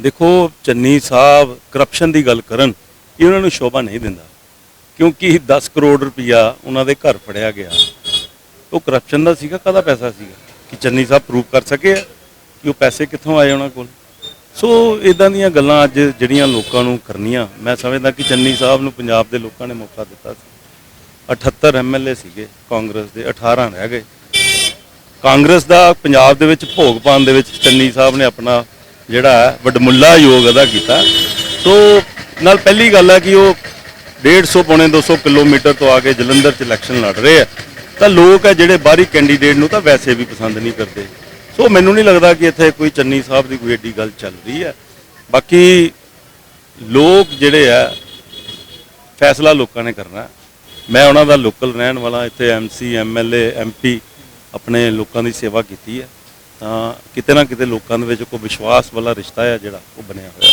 ਦੇਖੋ, ਚੰਨੀ ਸਾਹਿਬ ਕਰਪਸ਼ਨ ਦੀ ਗੱਲ ਕਰਨ, ਇਹ ਉਹਨਾਂ ਨੂੰ ਸ਼ੋਭਾ ਨਹੀਂ ਦਿੰਦਾ। ਕਿਉਂਕਿ 10 ਕਰੋੜ ਰੁਪਇਆ ਉਹਨਾਂ ਦੇ ਘਰ ਫੜਿਆ ਗਿਆ। ਉਹ ਕਰਪਸ਼ਨ ਦਾ ਸੀਗਾ, ਕਾਹਦਾ ਪੈਸਾ ਸੀਗਾ? ਕਿ ਚੰਨੀ ਸਾਹਿਬ ਪ੍ਰੂਵ ਕਰ ਸਕੇ ਕਿ ਉਹ ਪੈਸੇ ਕਿੱਥੋਂ ਆਏ ਉਹਨਾਂ ਕੋਲ? ਸੋ ਇਦਾਂ ਦੀਆਂ ਗੱਲਾਂ ਅੱਜ ਜਿਹੜੀਆਂ ਲੋਕਾਂ ਨੂੰ ਕਰਨੀਆਂ, ਮੈਂ ਸਮਝਦਾ ਕਿ ਚੰਨੀ ਸਾਹਿਬ ਨੂੰ ਪੰਜਾਬ ਦੇ ਲੋਕਾਂ ਨੇ ਮੌਕਾ ਦਿੱਤਾ ਸੀ। 78 ਐਮਐਲਏ ਸੀਗੇ, ਕਾਂਗਰਸ ਦੇ 18 ਰਹਿ ਗਏ। ਕਾਂਗਰਸ ਦਾ ਪੰਜਾਬ ਦੇ ਵਿੱਚ ਭੋਗ ਪਾਉਣ ਦੇ ਵਿੱਚ ਚੰਨੀ ਸਾਹਿਬ ਨੇ ਆਪਣਾ ਜਿਹੜਾ ਵਡਮੁੱਲਾ ਯੋਗ ਅਦਾ ਕੀਤਾ। ਸੋ ਨਾਲ ਪਹਿਲੀ ਗੱਲ ਹੈ ਕਿ ਉਹ 150 ਪੌਣੇ 200 ਕਿਲੋਮੀਟਰ ਤੋਂ ਆ ਕੇ ਜਲੰਧਰ 'ਚ ਇਲੈਕਸ਼ਨ ਲੜ ਰਹੇ ਆ। ਤਾਂ ਲੋਕ ਹੈ ਜਿਹੜੇ ਬਾਹਰੀ ਕੈਂਡੀਡੇਟ ਨੂੰ ਤਾਂ ਵੈਸੇ ਵੀ ਪਸੰਦ ਨਹੀਂ ਕਰਦੇ। ਸੋ ਮੈਨੂੰ ਨਹੀਂ ਲੱਗਦਾ ਕਿ ਇੱਥੇ ਕੋਈ ਚੰਨੀ ਸਾਹਿਬ ਦੀ ਕੋਈ ਏਡੀ ਗੱਲ ਚੱਲ ਰਹੀ ਹੈ ਬਾਕੀ ਲੋਕ ਜਿਹੜੇ ਆ, ਫੈਸਲਾ ਲੋਕਾਂ ਨੇ ਕਰਨਾ। ਮੈਂ ਉਹਨਾਂ ਦਾ ਲੋਕਲ ਰਹਿਣ ਵਾਲਾ, ਇੱਥੇ ਐਮਸੀ ਐਮਐਲਏ ਐਮਪੀ ਆਪਣੇ ਲੋਕਾਂ ਦੀ ਸੇਵਾ ਕੀਤੀ ਹੈ ਤਾਂ ਕਿਤੇ ਨਾ ਕਿਤੇ ਲੋਕਾਂ ਦੇ ਵਿੱਚ ਕੋਈ ਵਿਸ਼ਵਾਸ ਵਾਲਾ ਰਿਸ਼ਤਾ ਆ ਜਿਹੜਾ ਉਹ ਬਣਿਆ ਹੋਇਆ।